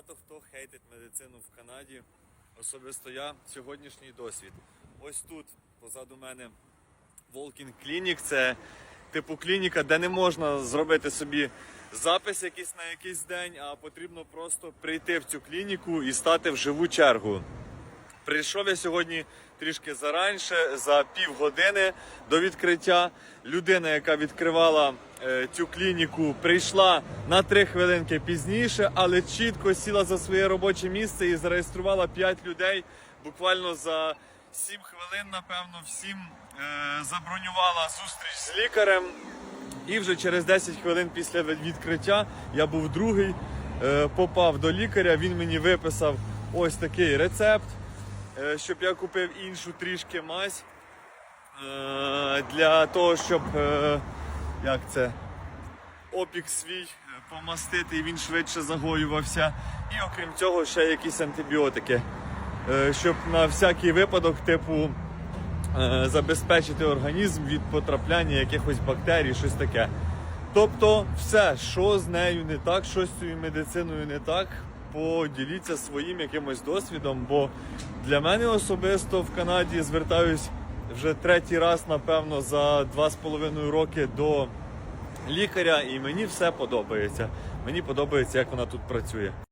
Багато хто хейтить медицину в Канаді. Особисто я сьогоднішній досвід. Ось тут позаду мене Волкін Клінік. Це типу клініка, де не можна зробити собі запис якийсь на якийсь день, а потрібно просто прийти в цю клініку і стати в живу чергу. Прийшов я сьогодні трішки заранше, за півгодини до відкриття. Людина, яка відкривала цю клініку, прийшла на три хвилинки пізніше, але чітко сіла за своє робоче місце і зареєструвала 5 людей. Буквально за 7 хвилин, напевно, всім е, забронювала зустріч з лікарем. І вже через 10 хвилин після відкриття я був другий, е, попав до лікаря. Він мені виписав ось такий рецепт, е, щоб я купив іншу трішки мазь е, для того, щоб е, як це, опік свій е, помастити, і він швидше загоювався. І окрім цього, ще якісь антибіотики, е, щоб на всякий випадок, типу е, забезпечити організм від потрапляння якихось бактерій, щось таке. Тобто, все, що з нею не так, що з цією медициною не так, поділіться своїм якимось досвідом, бо для мене особисто в Канаді звертаюсь вже третій раз, напевно, за два з половиною роки до лікаря, і мені все подобається. Мені подобається, як вона тут працює.